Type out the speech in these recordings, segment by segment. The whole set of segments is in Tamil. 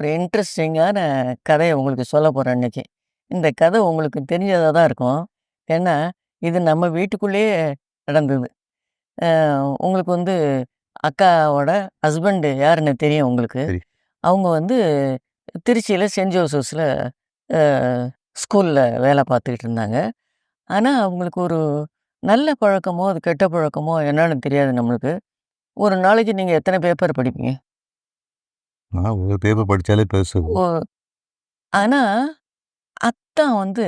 ஒரு இன்ட்ரெஸ்டிங்கான கதைய உங்களுக்கு சொல்லப் போறேன் இன்னைக்கு. இந்த கதை உங்களுக்கு தெரிஞ்சதா தான் இருக்கும். ஏன்னா, இது நம்ம வீட்டுக்குள்ளேயே நடந்தது. உங்களுக்கு வந்து அக்காவோட ஹஸ்பண்ட் யாருன்னு தெரியும் உங்களுக்கு. அவங்க வந்து திருச்சியில செயின்ட் ஜோசப்ஸ்ல அ ஸ்கூல்ல வேலை பார்த்துக்கிட்டு இருந்தாங்க. ஆனா, அவங்களுக்கு ஒரு நல்ல பழக்கமோ, அது கெட்ட பழக்கமோ என்னன்னு தெரியாது நம்மளுக்கு. ஒரு நாளைக்கு நீங்க எத்தன பேப்பர் படிப்பீங்க? நான் ஒரு பேப்பர் படிச்சாலே பெருசு. ஓ ஆனா, அத்தான் வந்து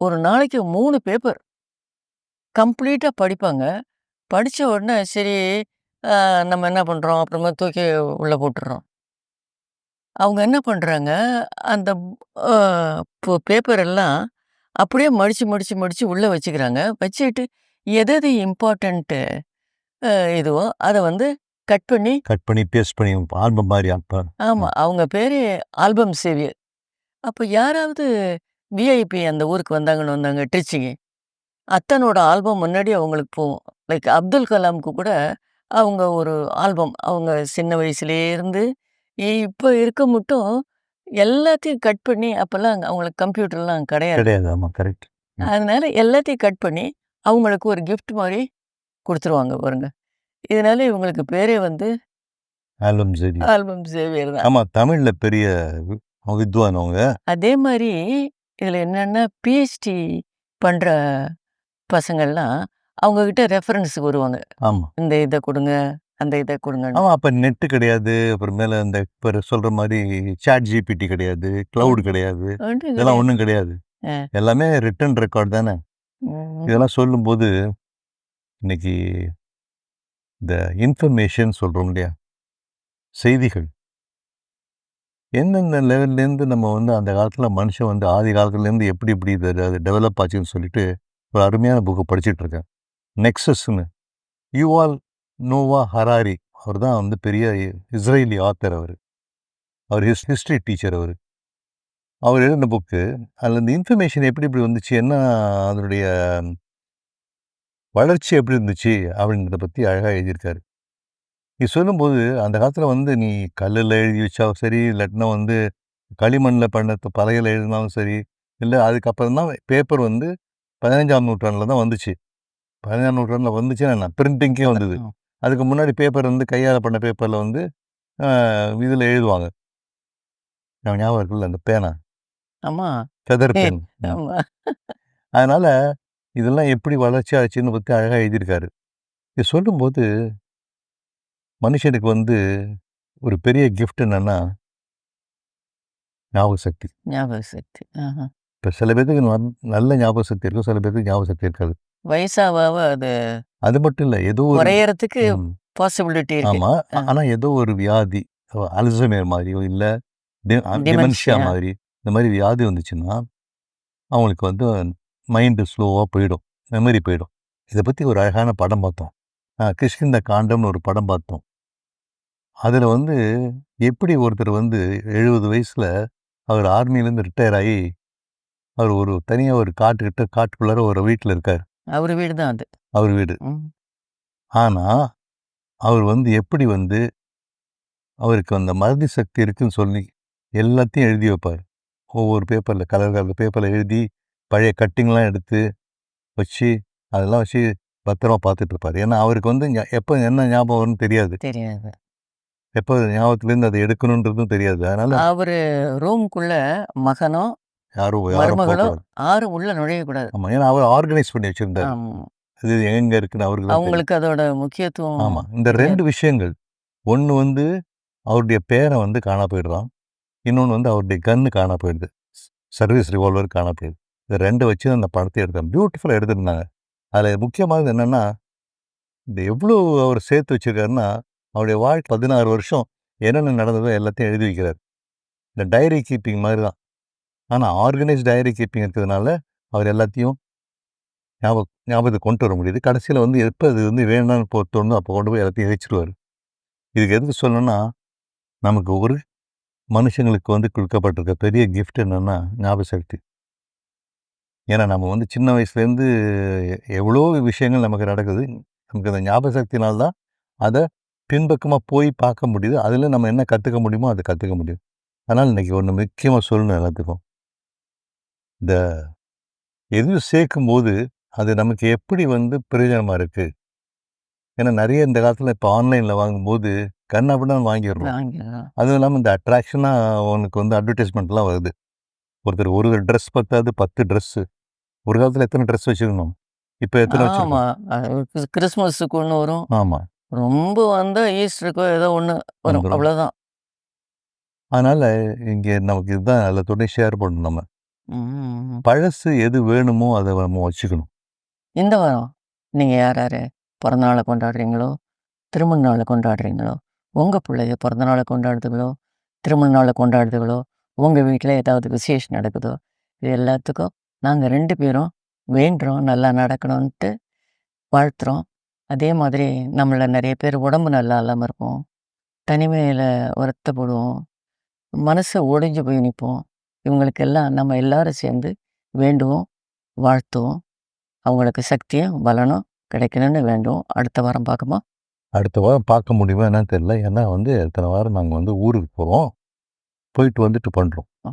ஒரு நாளைக்கு மூணு பேப்பர் கம்ப்ளீட்டா படிப்பாங்க. படிச்ச உடனே சரி, நம்ம என்ன பண்றோம், அப்புறமா தூக்கி உள்ள போட்டுறோம் அவங்க என்ன பண்றாங்க, அந்த பேப்பர் எல்லாம் அப்படியே மடிச்சு, மடிச்சு, மடிச்சு உள்ள வச்சுக்கிறாங்க. வச்சுக்கிட்டு எது எது இம்பார்ட்டன்ட்டு இதுவோ அதை வந்து கட் பண்ணி கட் பண்ணி, பேஸ்ட் பண்ணி ஆல்பம் மாரி அப்ப. ஆமா. அவங்க பேரு ஆல்பம் சேவியர். அப்ப யாராவது விஐபி அந்த ஊருக்கு வந்தாங்கன்னு வந்தாங்க திருச்சிக்கு. அத்தனோட ஆல்பம் முன்னாடி அவங்களுக்கு போகும். லைக் அப்துல் கலாம்க்கு கூட அவங்க ஒரு ஆல்பம் அவங்க சின்ன வயசுலயே இருந்து இப்ப இருக்க மட்டும் எல்லாத்தையும் கட் பண்ணி அப்பலாம் அவங்களுக்கு கம்ப்யூட்டர்லாம் கிடையாது. கிடையாது. ஆமா கரெக்ட். அதனால எல்லாத்தையும் கட் பண்ணி அவங்களுக்கு ஒரு கிஃப்ட் மாரி குடுத்துருவாங்க பாருங்க. இதனால இவங்களுக்கு பேரே வந்து ஆல்பம் சரி. ஆல்பம் சேவியர் தான். ஆமா தமிழ்ல பெரிய வித்வான் அவங்க. அதே மாரி இதுல என்னன்னா பிஹெச்டி பண்ற பசங்கள்லாம் அவங்க கிட்ட ரெஃபரன்ஸ்க்கு வருவாங்க. ஆமா. இந்த இத குடுங்க, அந்த இத குடுங்கன்னு. ஆமா அப்ப நெட் கிடையாது. அப்புறமேல இந்த இப்ப சொல்ற மாரி சாட் ஜிபிடி கிடையாது. கிளவுட். கிடையாது. இதெல்லாம். ஒண்ணும் கிடையாது. எல்லாமே ரிட்டன் ரெக்கார்ட் தானே. இதெல்லாம் சொல்லும்போது, இன்னைக்கு இந்த இன்ஃபர்மேஷன் சொல்றோம் இல்லையா? செய்திகள். எந்தெந்த லெவல்லேருந்து நம்ம வந்து அந்த காலத்துல மனுஷன் வந்து ஆதி காலத்துலேருந்து எப்படி இப்படி இது அது டெவலப் ஆச்சுன்னு சொல்லிட்டு, ஒரு அருமையான புக்கை படிச்சுட்டு இருக்கேன். நெக்ஸஸ்ன்னு. யுவால் நோவா ஹராரி. அவர் தான் வந்து பெரிய இஸ்ரேலி ஆத்தர் அவரு. அவர் ஹிஸ் ஹிஸ்ட்ரி டீச்சர் அவரு. அவர் எழுதின புக்கு. அதுல இந்த இன்ஃபர்மேஷன் எப்படி இப்படி வந்துச்சு? என்ன அதனுடைய வளர்ச்சி எப்படி இருந்துச்சு? அப்படின்றத பத்தி அழகா எழுதியிருக்காரு. இது சொல்லும்போது, அந்த காலத்துல வந்து நீ கல்லுல எழுதி வச்சாலும் சரி, இல்லாட்டினா வந்து களிமண்ல பண்ண பலகையில எழுதினாலும் சரி, இல்ல அதுக்கப்புறம் தான் பேப்பர் வந்து 15ஆம் நூற்றாண்டுல தான் வந்துச்சு. 15ஆம் நூற்றாண்டுல வந்துச்சுன்னா என்ன? பிரிண்டிங்க்கே வந்தது. அதுக்கு முன்னாடி பேப்பர் வந்து கையால பண்ண பேப்பர்ல வந்து இதுல எழுதுவாங்க. ஞாபகம் இருக்குல்ல அந்த பேனா. ஆமா. Feather pen. அதனால இதெல்லாம் எப்படி வளர்ச்சி ஆச்சுன்னு பத்தி அழகா எழுதியிருக்காரு. இது சொல்லும்போது மனுஷனுக்கு வந்து ஒரு பெரிய கிஃப்ட் என்னன்னா ஞாபக சக்தி. ஞாபக சக்தி. இப்ப சில பேத்துக்கு நல் நல்ல ஞாபக சக்தி இருக்கும். சில பேத்துக்கு ஞாபக சக்தி இருக்காது. வயசாவ ஆவ அது அது மட்டும் இல்ல. ஏதோ ஒரு குறையறதுக்கு. பாசிபிலிட்டி இருக்கு. ஆமா. அ. ஆனா ஏதோ ஒரு வியாதி, அல்சைமர் மாரியோ, இல்ல டிமென்ஷியா. மாரி, இந்த மாரி வியாதி வந்துச்சுன்னா, அவங்களுக்கு வந்து மைண்ட் ஸ்லோவா போயிடும். மெமரி போயிடும். இத பத்தி ஒரு அழகான படம் பார்த்தோம். கிஷ்கிந்த காண்டம்னு ஒரு படம் பார்த்தோம். அதுல வந்து எப்படி ஒருத்தர் வந்து 70 வயசுல அவர் ஆர்மிலேருந்து ரிட்டயர் ஆயி, அவர் ஒரு தனியா ஒரு காட்டுக்கிட்ட காட்டுக்குள்ளார ஒரு வீட்ல இருக்காரு. அவரு வீடு தான் அது. அவர் வீடு. ம். ஆனா, அவர் வந்து எப்படி வந்து அவருக்கு அந்த மறதி சக்தி இருக்குன்னு சொல்லி எல்லாத்தையும் எழுதி வைப்பாரு. ஒவ்வொரு பேப்பர்ல கலர் கலர் பேப்பர்ல எழுதி, பழைய கட்டிங்லாம் எடுத்து வச்சு, அதெல்லாம் வச்சு பத்திரமா பார்த்துட்டு இருப்பாரு. ஏன்னா, அவருக்கு வந்து எப்ப என்ன ஞாபகம் வரும்னு தெரியாது. தெரியாது. எப்ப ஞாபகத்துலேருந்து அத எடுக்கணுன்றதும் தெரியாது. அதனால அவரு ரூம்க்குள்ள மகனோ, யாரும் மருமகளோ. யாரும் உள்ள நுழையக்கூடாது. ஆமா. ஏன்னா அவர் ஆர்கனைஸ் பண்ணி வச்சிருந்தாரு. இது எங்க இருக்குன்னு அவருக்கு. அவங்களுக்கு அதோட முக்கியத்துவம் ஆமா. இந்த. 2 விஷயங்கள். ஒண்ணு வந்து அவருடைய பேரன் வந்து காணா போயிடுறான். இன்னொன்னு வந்து அவருடைய கன்னு காணா போயிடுது. சர்வீஸ் ரிவால்வர் காணா போயிடுது. இந்த 2 வச்சு அந்த படத்தை எடுத்தேன் பியூட்டிஃபுல்லா எடுத்திருந்தாங்க. அதுல முக்கியமானது என்னன்னா, இந்த எவ்ளோ அவர் சேர்த்து வச்சிருக்காருன்னா, அவருடைய வாழ்க்கை 16 வருஷம் என்னென்ன நடந்ததோ எல்லாத்தையும் எழுதி வைக்கிறாரு. இந்த டைரி கீப்பிங் மாதிரி தான். ஆனா ஆர்கனைஸ் டைரி கீப்பிங் இருக்கிறதுனால, அவர் எல்லாத்தையும் ஞாபக ஞாபகத்துக்கு கொண்டு வர முடியுது. கடைசியில் வந்து எப்ப அது வந்து வேணாம்னு போ தோணுதோ, அப்ப கொண்டு போய் எல்லாத்தையும் எரிச்சுருவாரு. இதுக்கு எதுக்கு சொல்லணும்னா, நமக்கு ஒரு மனுஷங்களுக்கு வந்து குடுக்கப்பட்டிருக்க பெரிய கிஃப்ட் என்னன்னா, ஞாபக சக்தி. ஏன்னா நம்ம வந்து சின்ன வயசுலேருந்து எவ்வளோ விஷயங்கள் நமக்கு நடக்குது. நமக்கு அந்த ஞாபக சக்தினால தான் அத பின்பக்கமா போய் பார்க்க முடியுது. அதுல நம்ம என்ன கத்துக்க முடியுமோ, அத கத்துக்க முடியும். அதனால் இன்னைக்கு ஒண்ணு முக்கியமா சொல்லணும் எல்லாத்துக்கும். இந்த எதுவும் சேர்க்கும்போது, அது நமக்கு எப்படி வந்து பிரயோஜனமா இருக்கு? ஏன்னா நெறைய இந்த காலத்துல இப்ப ஆன்லைன்ல வாங்கும்போது, பின்னான்னு வாங்கிர்றோம். வாங்கிடலாம். அதுவும் இல்லாம இந்த அட்ராக்ஷனா உனக்கு வந்து அட்வர்டைஸ்மென்ட்லாம் வருது. ஒருத்தர் ஒரு ட்ரெஸ் பத்தாது 10 ட்ரெஸ்ஸு. ஒரு காலத்துல எத்தன ட்ரெஸ் வச்சிருந்தோம்? இப்ப எத்தன ஆமா. வச்சிருக்கோம்? அது கிறிஸ் கிறிஸ்மஸுக்கு ஒண்ணு வரும். ஆமா. ரொம்ப வந்தா ஈஸ்டருக்கோ ஏதோ ஒண்ணு வரும். அவ்வளோதான். அதனால இங்க நமக்கு இதுதான் எல்லாத்தோடயும் ஷேர் பண்ணணும் நம்ம. பழசு எது வேணுமோ அத நம்ம வச்சுக்கணும். இந்த வாரம் நீங்க யார் யாரு பிறந்த நாள கொண்டாடுறீங்களோ, திருமண நாள கொண்டாடுறீங்களோ, உங்க பிள்ளைக பிறந்த நாள கொண்டாடுதுகளோ, திருமண நாள கொண்டாடுதுகளோ, உங்கள் வீட்டில் ஏதாவது விசேஷம் நடக்குதோ, இது எல்லாத்துக்கும் நாங்கள் ரெண்டு பேரும் வேண்டுறோம் நல்லா நடக்கணுன்ட்டு வாழ்த்துறோம். அதே மாதிரி நம்மள நிறைய பேர் உடம்பு நல்லா இல்லாமல் இருப்போம். தனிமையில் வருத்தப்படுவோம். மனசு ஒடிஞ்சு போய் நிற்போம் இவங்களுக்கெல்லாம் நம்ம எல்லாரும் சேர்ந்து வேண்டுவோம், வாழ்த்துவோம். அவங்களுக்கு சக்தியும், பலனும் கிடைக்கணும்னு வேண்டுவோம். அடுத்த வாரம் பார்க்கமா? அடுத்த வாரம் பார்க்க முடியுமா என்னன்னு தெரியல. ஏன்னா வந்து அடுத்த வாரம் நாங்கள் வந்து ஊருக்கு போகிறோம் போயிட்டு வந்துட்டு பண்ணுறோம் ஆ.